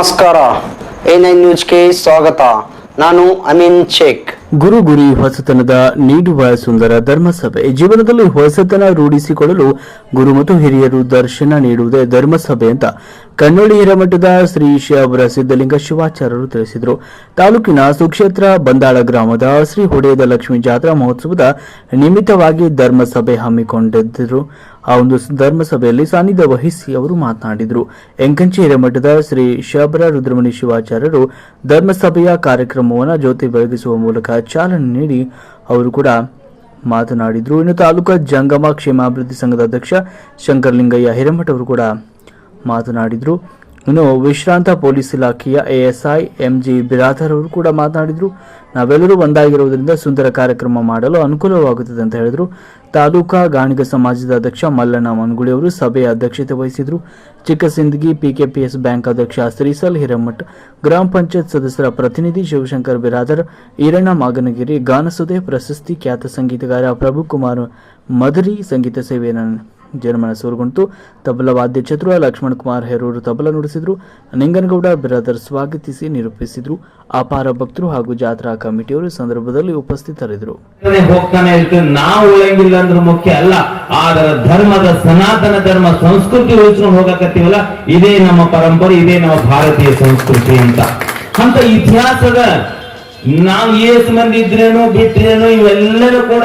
ನಮಸ್ಕಾರ. A nine ನ್ಯೂಸ್ಗೆ ಸ್ವಾಗತ. ನಾನು ಅಮೀನ್ ಶೇಖ್. ಗುರು ಗುರಿ ಹೊಸತನದ ನೀಡುವ ಸುಂದರ ಧರ್ಮಸಭೆ. ಜೀವನದಲ್ಲಿ ಹೊಸತನ ರೂಢಿಸಿಕೊಳ್ಳಲು ಗುರು ಮತ್ತು ಹಿರಿಯರು ದರ್ಶನ ನೀಡುವುದೇ ಧರ್ಮಸಭೆ ಅಂತ ಕನ್ನಡಿ ಹಿರಮಠದ ಶ್ರೀ ಶಿವರ ಸಿದ್ಧಲಿಂಗ ಶಿವಾಚಾರ್ಯರು ತಿಳಿಸಿದರು. ತಾಲೂಕಿನ ಸುಕ್ಷೇತ್ರ ಬಂದಾಳ ಗ್ರಾಮದ ಶ್ರೀ ಹೊಡೆಯದ ಲಕ್ಷ್ಮೀ ಜಾತ್ರಾ ಮಹೋತ್ಸವದ ನಿಮಿತ್ತವಾಗಿ ಧರ್ಮಸಭೆ ಹಮ್ಮಿಕೊಂಡಿದ್ದರು. ಆ ಒಂದು ಧರ್ಮಸಭೆಯಲ್ಲಿ ಸಾನ್ನಿಧ್ಯ ವಹಿಸಿ ಅವರು ಮಾತನಾಡಿದರು. ಎಂಕಂಚಿ ಮಠದ ಶ್ರೀ ಶಬರ ರುದ್ರಮಣಿ ಶಿವಾಚಾರ್ಯರು ಧರ್ಮಸಭೆಯ ಕಾರ್ಯಕ್ರಮವನ್ನು ಜ್ಯೋತಿ ಬೆಳಗಿಸುವ ಮೂಲಕ ಚಾಲನೆ ನೀಡಿ ಅವರು ಕೂಡ ಮಾತನಾಡಿದರು. ಇನ್ನು ತಾಲೂಕಾ ಜಂಗಮ ಕ್ಷೇಮಾಭಿವೃದ್ಧಿ ಸಂಘದ ಅಧ್ಯಕ್ಷ ಶಂಕರಲಿಂಗಯ್ಯ ಹಿರೇಮಠ ಅವರು ಕೂಡ ಮಾತನಾಡಿದರು. ಇನ್ನು ವಿಶ್ರಾಂತ ಪೊಲೀಸ್ ಇಲಾಖೆಯ ಎಎಸ್ಐ ಎಂಜಿ ಬಿರಾದರ್ ಅವರು ಕೂಡ ಮಾತನಾಡಿದರು. ನಾವೆಲ್ಲರೂ ಒಂದಾಗಿರುವುದರಿಂದ ಸುಂದರ ಕಾರ್ಯಕ್ರಮ ಮಾಡಲು ಅನುಕೂಲವಾಗುತ್ತದೆ ಅಂತ ಹೇಳಿದರು. ತಾಲೂಕಾ ಗಾಣಿಗ ಸಮಾಜದ ಅಧ್ಯಕ್ಷ ಮಲ್ಲಣ್ಣ ಮನ್ಗುಳಿ ಅವರು ಸಭೆಯ ಅಧ್ಯಕ್ಷತೆ ವಹಿಸಿದರು. ಚಿಕ್ಕಸಿಂದಗಿ ಪಿಕೆಪಿಎಸ್ ಬ್ಯಾಂಕ್ ಅಧ್ಯಕ್ಷ ಶ್ರೀಸಲ್ ಹಿರೇಮಠ್, ಗ್ರಾಮ ಪಂಚಾಯತ್ ಸದಸ್ಯರ ಪ್ರತಿನಿಧಿ ಶಿವಶಂಕರ್ ಬಿರಾದರ್, ಈರಣ್ಣ ಮಾಗನಗಿರಿ, ಗಾನಸುದೆ ಪ್ರಶಸ್ತಿ ಖ್ಯಾತ ಸಂಗೀತಗಾರ ಪ್ರಭುಕುಮಾರ್ ಮಧುರಿ ಸಂಗೀತ ಸೇವೆಯನ್ನು ಜನಮನ ಸೂರುಗೊಂಡು ತಬಲ ವಾದ್ಯ ಚತುರ, ಲಕ್ಷ್ಮಣ್ ಕುಮಾರ್ ಹೆರೂರು ತಬಲ ನುಡಿಸಿದ್ರು, ನಿಂಗನಗೌಡ ಬ್ರದರ್ ಸ್ವಾಗತಿಸಿ ನಿರೂಪಿಸಿದ್ರು, ಅಪಾರ ಭಕ್ತರು ಹಾಗೂ ಜಾತ್ರಾ ಕಮಿಟಿಯವರು ಸಂದರ್ಭದಲ್ಲಿ ಉಪಸ್ಥಿತರಿದ್ದರು. ಹೋಗ್ತಾನೆ ನಾವು ಉಳಿಯಂಗಿಲ್ಲ ಅಂದ್ರೆ ಮುಖ್ಯ ಅಲ್ಲ. ಆದ್ರೆ ಧರ್ಮದ ಸನಾತನ ಧರ್ಮ ಸಂಸ್ಕೃತಿ ಉಳಿಸ್ಕೊಂಡು ಹೋಗಕತ್ತೀವಲ್ಲ, ಇದೇ ನಮ್ಮ ಪರಂಪರೆ, ಇದೇ ನಮ್ಮ ಭಾರತೀಯ ಸಂಸ್ಕೃತಿ ಅಂತ. ಅಂತ ಇತಿಹಾಸದ ನಾವು ಏಸು ಮಂದಿ ಇದ್ರೇನು ಬಿಟ್ರೇನು ಇವೆಲ್ಲರೂ ಕೂಡ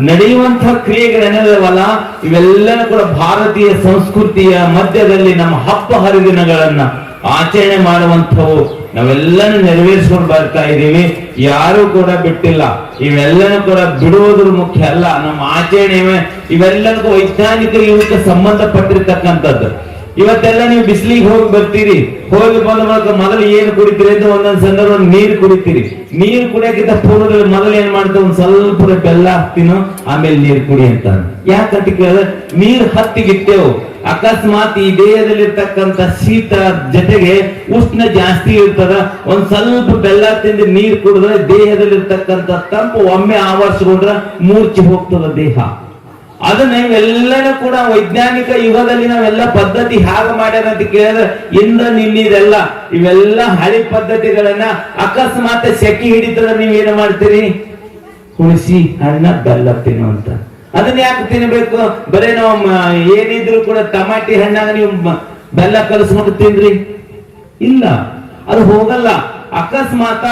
ನಡೆಯುವಂತ ಕ್ರಿಯೆಗಳೇನಿದಾವಲ್ಲ ಇವೆಲ್ಲನೂ ಕೂಡ ಭಾರತೀಯ ಸಂಸ್ಕೃತಿಯ ಮಧ್ಯದಲ್ಲಿ ನಮ್ಮ ಹಬ್ಬ ಹರಿದಿನಗಳನ್ನ ಆಚರಣೆ ಮಾಡುವಂಥವು ನಾವೆಲ್ಲನೂ ನೆರವೇರಿಸ್ಕೊಂಡು ಬರ್ತಾ ಇದ್ದೀವಿ. ಯಾರು ಕೂಡ ಬಿಟ್ಟಿಲ್ಲ. ಇವೆಲ್ಲನೂ ಕೂಡ ಬಿಡುವುದ್ರ ಮುಖ್ಯ ಅಲ್ಲ. ನಮ್ಮ ಆಚರಣೆ ಇವೆಲ್ಲದಕ್ಕೂ ವೈಜ್ಞಾನಿಕ ಇವಕ್ಕೆ ಸಂಬಂಧಪಟ್ಟಿರ್ತಕ್ಕಂಥದ್ದು. ಇವತ್ತೆಲ್ಲ ನೀವು ಬಿಸಿಲಿಗೆ ಹೋಗಿ ಬರ್ತೀರಿ. ಹೋಗಿ ಬಂದ ಮೂಲಕ ಮೊದಲು ಏನು ಕುಡಿತೀರಿ ಅಂತ ಒಂದೊಂದ್ ಸಂದರ್ಭ ನೀರು ಕುಡಿತೀರಿ. ನೀರು ಕುಡಿಯಕ್ಕಿಂತ ಪೂರ್ವದಲ್ಲಿ ಮೊದಲು ಏನ್ ಮಾಡ್ತೇವೆ? ಒಂದ್ ಸ್ವಲ್ಪ ಬೆಲ್ಲ ಹಾಕ್ತೀನೋ, ಆಮೇಲೆ ನೀರು ಕುಡಿ ಅಂತ ಯಾಕಂತ ಕೇಳಿದ್ರೆ, ನೀರು ಹತ್ತಿಗಿಟ್ಟೆವು. ಅಕಸ್ಮಾತ್ ಈ ದೇಹದಲ್ಲಿರ್ತಕ್ಕಂತ ಶೀತ ಜೊತೆಗೆ ಉಷ್ಣ ಜಾಸ್ತಿ ಇರ್ತದ. ಒಂದ್ ಸ್ವಲ್ಪ ಬೆಲ್ಲ ತಿಂದು ನೀರು ಕುಡಿದ್ರೆ ದೇಹದಲ್ಲಿರ್ತಕ್ಕಂತ ತಂಪು ಒಮ್ಮೆ ಆವರಿಸ್ಕೊಂಡ್ರೆ ಮೂರ್ಛೆ ಹೋಗ್ತದ ದೇಹ. ಅದನ್ನ ಇವೆಲ್ಲನೂ ಕೂಡ ವೈಜ್ಞಾನಿಕ ಯುಗದಲ್ಲಿ ನಾವೆಲ್ಲ ಪದ್ಧತಿ ಹೇಗೆ ಮಾಡ್ಯಾರ ಅಂತ ಕೇಳಿದ್ರೆ, ಇಂದ ನಿನ್ನಿದೆಲ್ಲ, ಇವೆಲ್ಲ ಹಳಿ ಪದ್ಧತಿಗಳನ್ನ ಅಕಸ್ಮಾತ್ ಸೆಕೆ ಹಿಡಿತದ ನೀವ್ ಏನ ಮಾಡ್ತೀರಿ? ಹುಣಸಿ ಹಣ್ಣ ಬೆಲ್ಲ ತಿನ್ನುವಂತ. ಅದನ್ನ ಯಾಕೆ ತಿನ್ಬೇಕು? ಬರೇ ನಾವು ಏನಿದ್ರು ಕೂಡ ಟಮಾಟಿ ಹಣ್ಣಾಗ ನೀವು ಬೆಲ್ಲ ಕಲಸ್ಕೊಂಡು ತಿನ್ರಿ. ಇಲ್ಲ, ಅದು ಹೋಗಲ್ಲ. ಅಕಸ್ಮಾತ್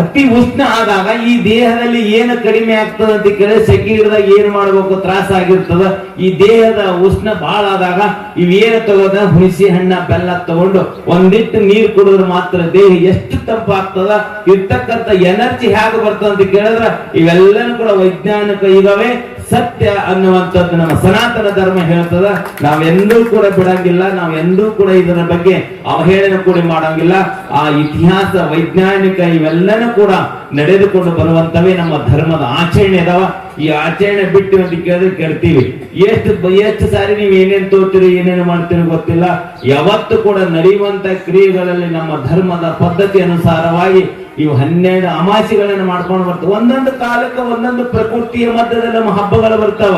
ಅತಿ ಉಷ್ಣ ಆದಾಗ ಈ ದೇಹದಲ್ಲಿ ಏನು ಕಡಿಮೆ ಆಗ್ತದ ಅಂತ ಕೇಳಿದ್ರೆ ಸೆಕೆ ಹಿಡಿದಾಗ ಏನ್ ಮಾಡ್ಬೇಕು? ತ್ರಾಸ ಆಗಿರ್ತದ. ಈ ದೇಹದ ಉಷ್ಣ ಬಹಳ ಆದಾಗ ಇವೇನು ತಗೋದ? ಹುಣಸಿ ಹಣ್ಣ, ಬೆಲ್ಲ ತಗೊಂಡು ಒಂದಿಟ್ಟು ನೀರು ಕುಡಿದ್ರೆ ಮಾತ್ರ ದೇಹ ಎಷ್ಟು ತಂಪಾಗ್ತದ? ಇರ್ತಕ್ಕಂಥ ಎನರ್ಜಿ ಹೇಗೆ ಬರ್ತದ ಅಂತ ಕೇಳಿದ್ರೆ ಇವೆಲ್ಲನೂ ಕೂಡ ವೈಜ್ಞಾನಿಕ ಯುಗವೇ ಸತ್ಯ ಅನ್ನುವಂಥದ್ದು ನಮ್ಮ ಸನಾತನ ಧರ್ಮ ಹೇಳ್ತದ ನಾವೆಂದೂ ಕೂಡ ಬಿಡಂಗಿಲ್ಲ ನಾವೆಂದೂ ಕೂಡ ಇದರ ಬಗ್ಗೆ ಅವಹೇಳನ ಕೂಡ ಮಾಡಂಗಿಲ್ಲ. ಆ ಇತಿಹಾಸ, ವೈಜ್ಞಾನಿಕ ಇವೆಲ್ಲನೂ ಕೂಡ ನಡೆದುಕೊಂಡು ಬರುವಂತವೇ ನಮ್ಮ ಧರ್ಮದ ಆಚರಣೆ ಅದಾವ. ಈ ಆಚರಣೆ ಬಿಟ್ಟು ಅಂತ ಕೇಳಿದ್ರೆ ಕೇಳ್ತೀವಿ. ಎಷ್ಟು ಎಷ್ಟು ಸಾರಿ ನೀವು ಏನೇನ್ ತೋರ್ತೀರಿ, ಏನೇನು ಮಾಡ್ತೀರಿ ಗೊತ್ತಿಲ್ಲ. ಯಾವತ್ತು ಕೂಡ ನಡೆಯುವಂತ ಕ್ರಿಯೆಗಳಲ್ಲಿ ನಮ್ಮ ಧರ್ಮದ ಪದ್ಧತಿ ಅನುಸಾರವಾಗಿ ಇವು ಹನ್ನೆರಡು ಅಮಾಸಿಗಳನ್ನ ಮಾಡ್ಕೊಂಡು ಬರ್ತವೆ. ಒಂದೊಂದು ಕಾಲಕ್ಕೆ ಒಂದೊಂದು ಪ್ರಕೃತಿಯ ಮಧ್ಯದಲ್ಲಿ ನಮ್ಮ ಹಬ್ಬಗಳು ಬರ್ತಾವ.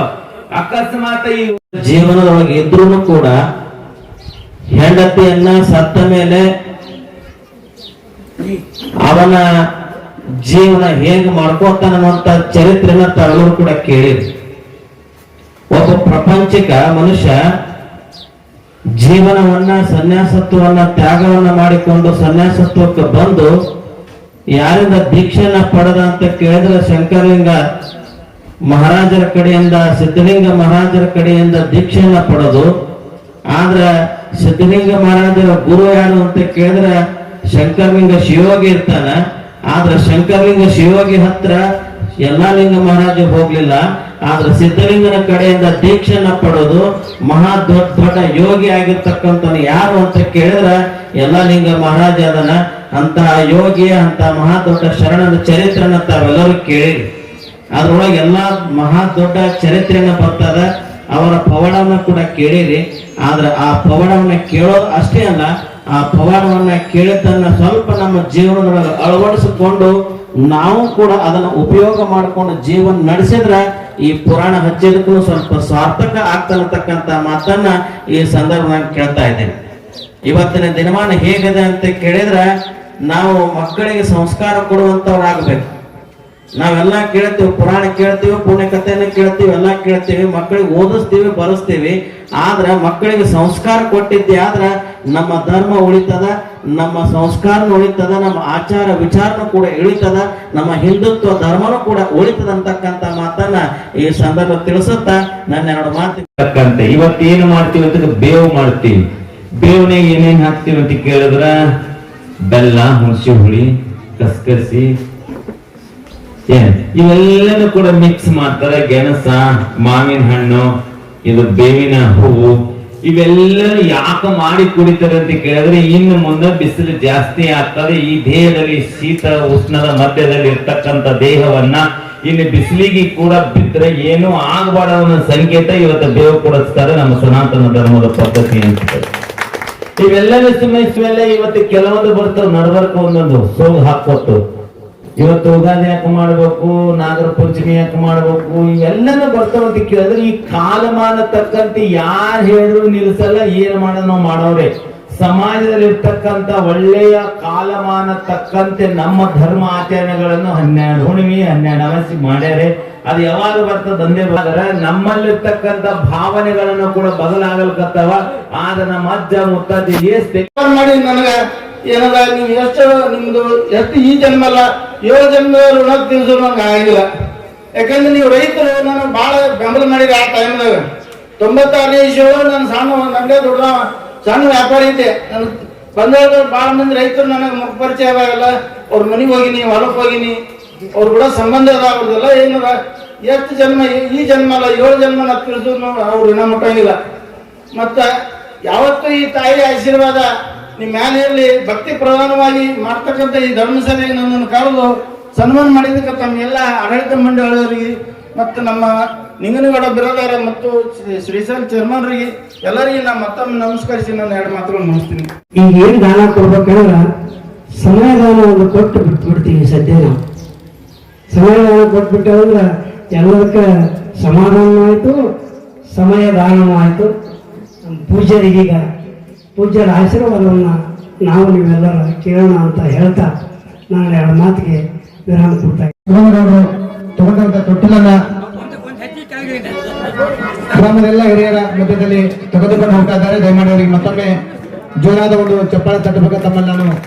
ಅಕಸ್ಮಾತ್ ಈ ಜೀವನದೊಳಗೆ ಇದ್ರೂ ಕೂಡ ಹೆಂಡತಿಯನ್ನ ಸತ್ತ ಮೇಲೆ ಅವನ ಜೀವನ ಹೇಗೆ ಮಾಡ್ಕೋತಾನ ಅನ್ನುವಂತ ಚರಿತ್ರೆನ ತಾವೆಲ್ಲರೂ ಕೂಡ ಕೇಳಿದ್ರು. ಒಬ್ಬ ಪ್ರಪಂಚಿಕ ಮನುಷ್ಯ ಜೀವನವನ್ನ, ಸನ್ಯಾಸತ್ವವನ್ನ, ತ್ಯಾಗವನ್ನ ಮಾಡಿಕೊಂಡು ಸನ್ಯಾಸತ್ವಕ್ಕೆ ಬಂದು ಯಾರಿಂದ ದೀಕ್ಷೆಯನ್ನ ಪಡೆದ ಅಂತ ಕೇಳಿದ್ರೆ ಶಂಕರಲಿಂಗ ಮಹಾರಾಜರ ಕಡೆಯಿಂದ, ಸಿದ್ಧಲಿಂಗ ಮಹಾರಾಜರ ಕಡೆಯಿಂದ ದೀಕ್ಷೆಯನ್ನ ಪಡೆದು. ಆದ್ರೆ ಸಿದ್ಧಲಿಂಗ ಮಹಾರಾಜರ ಗುರು ಯಾರು ಅಂತ ಕೇಳಿದ್ರೆ ಶಂಕರಲಿಂಗ ಶಿವಯೋಗಿ ಇರ್ತಾನ. ಆದ್ರೆ ಶಂಕರಲಿಂಗ ಶಿವಯೋಗಿ ಹತ್ರ ಎಲ್ಲಾ ಲಿಂಗ ಮಹಾರಾಜ ಹೋಗ್ಲಿಲ್ಲ. ಆದ್ರೆ ಸಿದ್ಧಲಿಂಗನ ಕಡೆಯಿಂದ ದೀಕ್ಷೆಯನ್ನ ಪಡೆದು ಮಹಾ ದೊಡ್ಡ ದೊಡ್ಡ ಯೋಗಿ ಆಗಿರ್ತಕ್ಕಂಥ ಯಾರು ಅಂತ ಕೇಳಿದ್ರೆ ಯಲ್ಲಾಲಿಂಗ ಮಹಾರಾಜ ಅದನ. ಅಂತ ಯೋಗಿ ಅಂತ ಮಹಾ ದೊಡ್ಡ ಶರಣನ ಚರಿತ್ರೆನ ತಾವೆಲ್ಲರೂ ಕೇಳಿರಿ. ಅದ್ರೊಳಗೆ ಎಲ್ಲಾ ಮಹಾ ದೊಡ್ಡ ಚರಿತ್ರೆನ ಬರ್ತದ, ಅವರ ಪವಾಡವನ್ನ ಕೂಡ ಕೇಳಿರಿ. ಆದ್ರೆ ಆ ಪವಾಡವನ್ನ ಕೇಳೋದು ಅಷ್ಟೇ ಅಲ್ಲ, ಆ ಪವಾಡವನ್ನ ಕೇಳಿದ್ದನ್ನ ಸ್ವಲ್ಪ ನಮ್ಮ ಜೀವನದೊಳಗೆ ಅಳವಡಿಸಿಕೊಂಡು ನಾವು ಕೂಡ ಅದನ್ನ ಉಪಯೋಗ ಮಾಡಿಕೊಂಡು ಜೀವನ ನಡೆಸಿದ್ರೆ ಈ ಪುರಾಣ ಹಚ್ಚಿದಕ್ಕೂ ಸ್ವಲ್ಪ ಸಾರ್ಥಕ ಆಗ್ತಕ್ಕಂತ ಮಾತನ್ನ ಈ ಸಂದರ್ಭದಲ್ಲಿ ಕೇಳ್ತಾ ಇದ್ದೇನೆ. ಇವತ್ತಿನ ದಿನಮಾನ ಹೇಗಿದೆ ಅಂತ ಕೇಳಿದ್ರೆ ನಾವು ಮಕ್ಕಳಿಗೆ ಸಂಸ್ಕಾರ ಕೊಡುವಂತವ್ರಾಗಬೇಕು. ನಾವೆಲ್ಲ ಕೇಳ್ತೀವಿ, ಪುರಾಣ ಕೇಳ್ತೀವಿ ಪುಣ್ಯ ಕಥೆನ ಕೇಳ್ತೀವಿ, ಎಲ್ಲ ಕೇಳ್ತೀವಿ, ಮಕ್ಕಳಿಗೆ ಓದಿಸ್ತೀವಿ, ಬರೆಸ್ತೀವಿ. ಆದ್ರೆ ಮಕ್ಕಳಿಗೆ ಸಂಸ್ಕಾರ ಕೊಟ್ಟಿದ್ದೆ ಆದ್ರೆ ನಮ್ಮ ಧರ್ಮ ಉಳಿತದ, ನಮ್ಮ ಸಂಸ್ಕಾರ ಉಳಿತದ, ನಮ್ಮ ಆಚಾರ ವಿಚಾರನೂ ಕೂಡ ಇಳಿತದ, ನಮ್ಮ ಹಿಂದುತ್ವ ಧರ್ಮನೂ ಕೂಡ ಉಳಿತದ ಅಂತಕ್ಕಂಥ ಮಾತನ್ನ ಈ ಸಂದರ್ಭ ತಿಳಿಸುತ್ತ ನನ್ನ ಎರಡು ಮಾತು ತಕ್ಕಂತೆ ಇವತ್ತು ಏನು ಮಾಡ್ತೀವಿ ಅಂತ ಬೇವು ಮಾಡ್ತೀವಿ. ಬೇವನೆ ಏನೇನ್ ಹಾಕ್ತೀವಿ ಅಂತ ಕೇಳಿದ್ರ? ಬೆಲ್ಲ, ಹುಣಸಿ ಹುಳಿ ಕಸ್ಕಸಿ ಇವೆಲ್ಲನೂ ಕೂಡ ಮಿಕ್ಸ್ ಮಾಡ್ತಾರೆ. ಗೆಣಸ, ಮಾವಿನ ಹಣ್ಣು, ಇದು ಬೇವಿನ ಹೂವು. ಇವೆಲ್ಲ ಯಾಕೆ ಮಾಡಿ ಕುಡಿತಾರೆ ಅಂತ ಕೇಳಿದ್ರೆ ಇನ್ನು ಮುಂದೆ ಬಿಸಿಲು ಜಾಸ್ತಿ ಆಗ್ತದೆ. ಈ ದೇಹದಲ್ಲಿ ಶೀತ, ಉಷ್ಣದ ಮಧ್ಯದಲ್ಲಿ ಇರ್ತಕ್ಕಂಥ ದೇಹವನ್ನ ಇನ್ನು ಬಿಸಿಲಿಗೆ ಕೂಡ ಬಿದ್ದರೆ ಏನು ಅನ್ನೋ ಸಂಕೇತ ಇವತ್ತು ಬೇವು ಕೊಡಿಸ್ತಾರೆ ನಮ್ಮ ಸನಾತನ ಧರ್ಮದ ಪದ್ಧತಿ ಅಂತ ಇವೆಲ್ಲನೂ ಸುಮ್ಮನೆ ಇವತ್ತು ಕೆಲವೊಂದು ಬರ್ತಾವ, ನಡ್ಬರ್ಕ ಒಂದೊಂದು. ಸೋಗ್ ಹಾಕೊಟ್ಟು ಇವತ್ತು ಉಗಾದಿ ಯಾಕೆ ಮಾಡ್ಬೇಕು, ನಾಗರ ಪಂಚಮಿ ಯಾಕೆ ಮಾಡ್ಬೇಕು, ಇವೆಲ್ಲನೂ ಬರ್ತಾವ ಅಂತ ಕೇಳಿದ್ರೆ ಈ ಕಾಲಮಾನ ತಕ್ಕಂತೆ ಯಾರು ಹೇಳಿದ್ರು ನಿಲ್ಸಲ್ಲ ಏನ್ ಮಾಡ ನಾವು ಮಾಡೋರೆ ಸಮಾಜದಲ್ಲಿ ಇರ್ತಕ್ಕಂತ ಒಳ್ಳೆಯ ಕಾಲಮಾನ ತಕ್ಕಂತೆ ನಮ್ಮ ಧರ್ಮ ಆಚರಣೆಗಳನ್ನು ಹನ್ನೆರಡು ಹುಣ್ಣಿಮೆ, ಹನ್ನೆರಡು ಅಮಾಸಿ ಮಾಡ್ಯಾರೆ. ಅದು ಯಾವಾಗ ಬರ್ತದ ಅಂದೇ ಬಂದ್ರೆ ನಮ್ಮಲ್ಲಿರ್ತಕ್ಕಂತ ಭಾವನೆಗಳನ್ನು ಕೂಡ ಬದಲಾಗಲ್ಕತ್ತವ. ಆದ್ರೆ ನಮ್ಮ ಅಜ್ಜ, ಮುತ್ತಜ್ಜ ಎಷ್ಟು ಮಾಡಿ ನನಗ, ಏನದ, ನೀವು ಎಷ್ಟು ನಿಮ್ದು, ಎಷ್ಟು ಈ ಜನ್ಮ ಅಲ್ಲ ಏಳು ಜನ್ಮ ಋಣ ತಿಳಿಸು ನಂಗೆ ಆಗಿಲ್ಲ. ಯಾಕಂದ್ರೆ ನೀವು ರೈತರು ನನ್ನ ಬಹಳ ಬೆಂಬಲ ಮಾಡಿದ ಆ ಟೈಮ್ದಾಗ ತೊಂಬತ್ತಾರನೇ ಇಸ್ವಿಯೊಳಗೆ ನನ್ನ ಸಣ್ಣ ಅಂಗಡಿ ದೊಡ್ಡ, ಸಣ್ಣ ವ್ಯಾಪಾರಿ ಐತೆ. ನನ್ನ ಬಂದಾಗ ಭಾಳ ಮಂದಿ ರೈತರು ನನಗೆ ಮುಖ ಪರಿಚಯ ಆಗಲ್ಲ ಅವ್ರ ಮನೆಗೆ ಹೋಗಿನಿ ಹೊಲಕ್ಕೆ ಹೋಗಿನಿ ಅವ್ರ ಕೂಡ ಸಂಬಂಧ ಅದ, ಅವ್ರದೆಲ್ಲ ಏನದ? ಎಷ್ಟು ಜನ್ಮ, ಈ- ಜನ್ಮ ಅಲ್ಲ, ಏಳು ಜನ್ಮ ನಾ ತಿಳಿಸೋದು ಅವ್ರು ಇನ್ನ ಮುಟ್ಟಂಗಿಲ್ಲ. ಮತ್ತ ಯಾವತ್ತೂ ಈ ತಾಯಿ ಆಶೀರ್ವಾದ ನಿಮ್ಮ ಮ್ಯಾಲೆ ಇರಲಿ, ಭಕ್ತಿ ಪ್ರಧಾನವಾಗಿ ಮಾಡ್ತಕ್ಕಂಥ ಈ ಧರ್ಮಸಭೆಗೆ ನನ್ನನ್ನು ಕರೆದು ಸನ್ಮಾನ ಮಾಡಿದ್ದಕ್ಕೆ ತಮ್ಮೆಲ್ಲ ಆಡಳಿತ ಮಂಡಳಿಯವರಿಗೆ ಮತ್ತು ನಮ್ಮ ನಿಂಗನಗೌಡ ಬಿರಾದಾರ ಮತ್ತು ಶ್ರೀ- ಶ್ರೀಶೈಲ ಚೇರ್ಮನ್ರಿಗೆ ಎಲ್ಲರಿಗೆ ನಾ ಮತ್ತೊಮ್ಮೆ ನಮಸ್ಕರಿಸಿ ನಾನು ಎರಡು ಮಾತುಗಳನ್ನು ಮುಗಿಸ್ತೀನಿ. ಈಗ ಏನ್ ದಾನ ಕೊಡ್ಬೇಕಂದ್ರ ಒಂದು ಕೊಟ್ಟು ಬಿಟ್ಟು ಬಿಡ್ತೀವಿ ಸದ್ಯ ಸಮಯದಾನ ಕೊಟ್ಬಿಟ್ಟಂದ್ರ ಎಲ್ಲದಕ್ಕ ಸಮಾಧಾನ ಆಯಿತು ಸಮಯ ದಾನವೂ ಆಯ್ತು ನಮ್ಮ ಪೂಜ್ಯರಿಗೀಗ, ಪೂಜ್ಯರ ಆಶೀರ್ವಾದವನ್ನ ನಾವು ನೀವೆಲ್ಲರ ಕೇಳೋಣ ಅಂತ ಹೇಳ್ತಾ ನಾನು ಎರಡು ಮಾತಿಗೆ ವಿರಾಮ ಕೊಡ್ತಾ ಶಿವನಗೌಡರು ತಗೊಂಡಂತ ತೊಟ್ಟಿಲನ್ನ ಗ್ರಾಮದೆಲ್ಲ ಹಿರಿಯರ ಮಧ್ಯದಲ್ಲಿ ತೆಗೆದುಕೊಂಡು ಹೋಗ್ತಾ ಇದ್ದಾರೆ. ದಯಮಾಡಿ ಅವರಿಗೆ ಮತ್ತೊಮ್ಮೆ ಜೋರಾದ ಒಂದು ಚಪ್ಪಾಳೆ ತಟ್ಟಬೇಕು ತಮ್ಮಲ್ಲಿ ನಾನು